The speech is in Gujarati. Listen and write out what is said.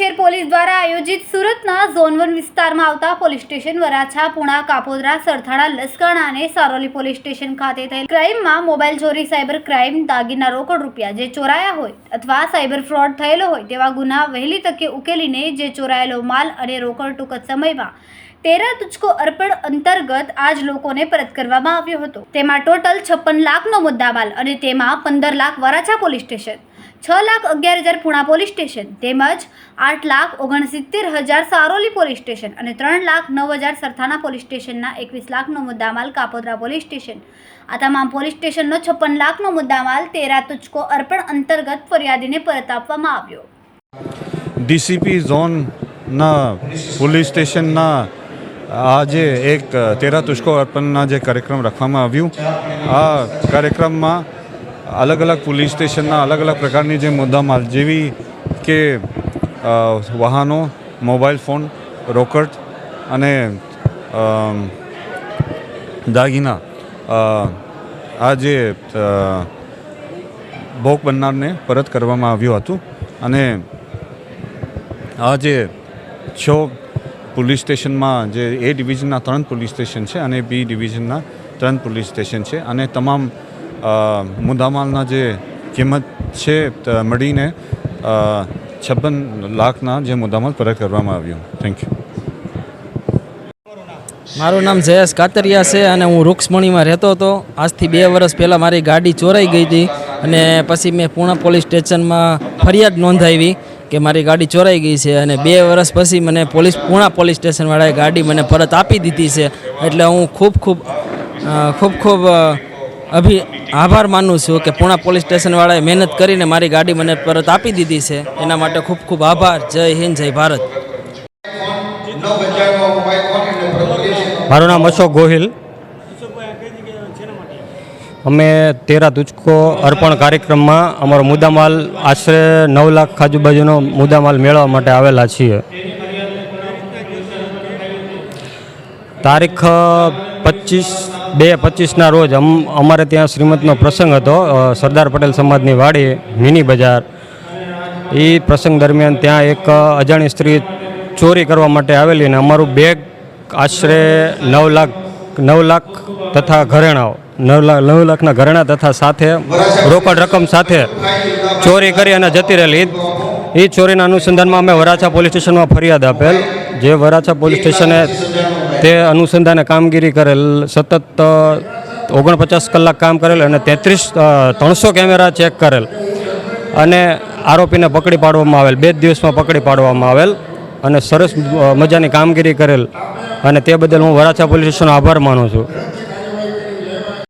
શહેર પોલીસ દ્વારા આયોજિત સુરતના ઝોન વન વિસ્તારમાં આવતા પોલીસ સ્ટેશન વરાછા, પુણા, કાપોદરા, સરથાણા, લસકાણા અને સારોલી પોલીસ સ્ટેશન ખાતે થયેલ ક્રાઇમમાં મોબાઈલ ચોરી, સાયબર ક્રાઇમ, દાગીના રોકડ રૂપિયા જે ચોરાયા હોય અથવા સાયબર ફ્રોડ થયેલો હોય તેવા ગુના વહેલી તકે ઉકેલીને જે ચોરાયેલો માલ અને રોકડ ટૂંક જ સમયમાં તેરા તુચકો અર્પણ અંતર્ગત આજ લોકોને પરત કરવામાં આવ્યો હતો. તેમાં ટોટલ છપ્પન લાખનો મુદ્દામાલ અને તેમાં પંદર લાખ વરાછા પોલીસ સ્ટેશન. છ લાખ અગિયાર હજાર પુણા પોલીસ સ્ટેશન તેમજ આઠ લાખ ઓગણસિત્તેર હજાર સારોલી પોલીસ સ્ટેશન અને ત્રણ લાખ નવ હજાર સરથાના પોલીસ સ્ટેશનના એકવીસ લાખનો મુદ્દામાલ કાપોદ્રા પોલીસ સ્ટેશન. આ તમામ પોલીસ સ્ટેશનનો છપ્પન લાખનો મુદ્દામાલ તેરા તુચકો અર્પણ અંતર્ગત ફરિયાદીને પરત આપવામાં આવ્યો. ડીસીપી ઝોનના પોલીસ સ્ટેશનના આજે એક તેરા તુષ્કો અર્પણના જે કાર્યક્રમ રાખવામાં આવ્યું. આ કાર્યક્રમમાં અલગ અલગ પોલીસ સ્ટેશનના અલગ અલગ પ્રકારની જે મુદ્દામાલ, જેવી કે વાહનો, મોબાઈલ ફોન, રોકડ અને દાગીના આ જે ભોગ બનનારને પરત કરવામાં આવ્યું હતું. અને આ જે છ પોલીસ સ્ટેશનમાં જે એ ડિવિઝનના ત્રણ પોલીસ સ્ટેશન છે અને બી ડિવિઝનના ત્રણ પોલીસ સ્ટેશન છે. અને તમામ મુદ્દામાલના જે કિંમત છે મળીને છપ્પન લાખના જે મુદ્દામાલ પરત કરવામાં આવ્યું. થેન્ક યુ મારું નામ જયેશ કાતરિયા છે અને હું રૂક્ષમણીમાં રહેતો હતો. આજથી બે વર્ષ પહેલાં મારી ગાડી ચોરાઈ ગઈ હતી અને પછી મેં પૂણા પોલીસ સ્ટેશનમાં ફરિયાદ નોંધાવી કે મારી ગાડી ચોરાઈ ગઈ છે અને બે વર્ષ પછી મને પોલીસ, પૂણા પોલીસ સ્ટેશનવાળાએ ગાડી મને પરત આપી દીધી છે. એટલે હું ખૂબ ખૂબ ખૂબ ખૂબ અભિ આભાર માનું છું કે પૂણા પોલીસ સ્ટેશનવાળાએ મહેનત કરીને મારી ગાડી મને પરત આપી દીધી છે. એના માટે ખૂબ ખૂબ આભાર. જય હિન્દ, જય ભારત. મારું નામ અશોક ગોહિલ. અમે તેરા તુચકો અર્પણ કાર્યક્રમમાં અમારો મુદ્દામાલ આશરે નવ લાખ આજુબાજુનો મુદ્દામાલ મેળવવા માટે આવેલા છીએ. તારીખ પચીસ, બે પચીસના રોજ અમ, અમારે ત્યાં શ્રીમદનો પ્રસંગ હતો સરદાર પટેલ સમાજની વાડી મિની બજાર. એ પ્રસંગ દરમિયાન ત્યાં એક અજાણી સ્ત્રી ચોરી કરવા માટે આવેલી અને અમારું બેગ આશરે નવ લાખ નવ લાખ તથા ઘરેણાઓ, નવ લાખ નવ લાખના ઘરેણા તથા સાથે રોકડ રકમ સાથે ચોરી કરી અને જતી રહેલી. એ ચોરીના અનુસંધાનમાં અમે વરાછા પોલીસ સ્ટેશનમાં ફરિયાદ આપેલ. જે વરાછા પોલીસ સ્ટેશને તે અનુસંધાને કામગીરી કરેલ, સતત ઓગણપચાસ કલાક કામ કરેલ અને તેત્રીસ ત્રણસો કેમેરા ચેક કરેલ અને આરોપીને પકડી પાડવામાં આવેલ, બે દિવસમાં પકડી પાડવામાં આવેલ અને સરસ મજાની કામગીરી કરેલ અને તે બદલ હું વરાછા પોલીસ સ્ટેશનનો આભાર માનું છું.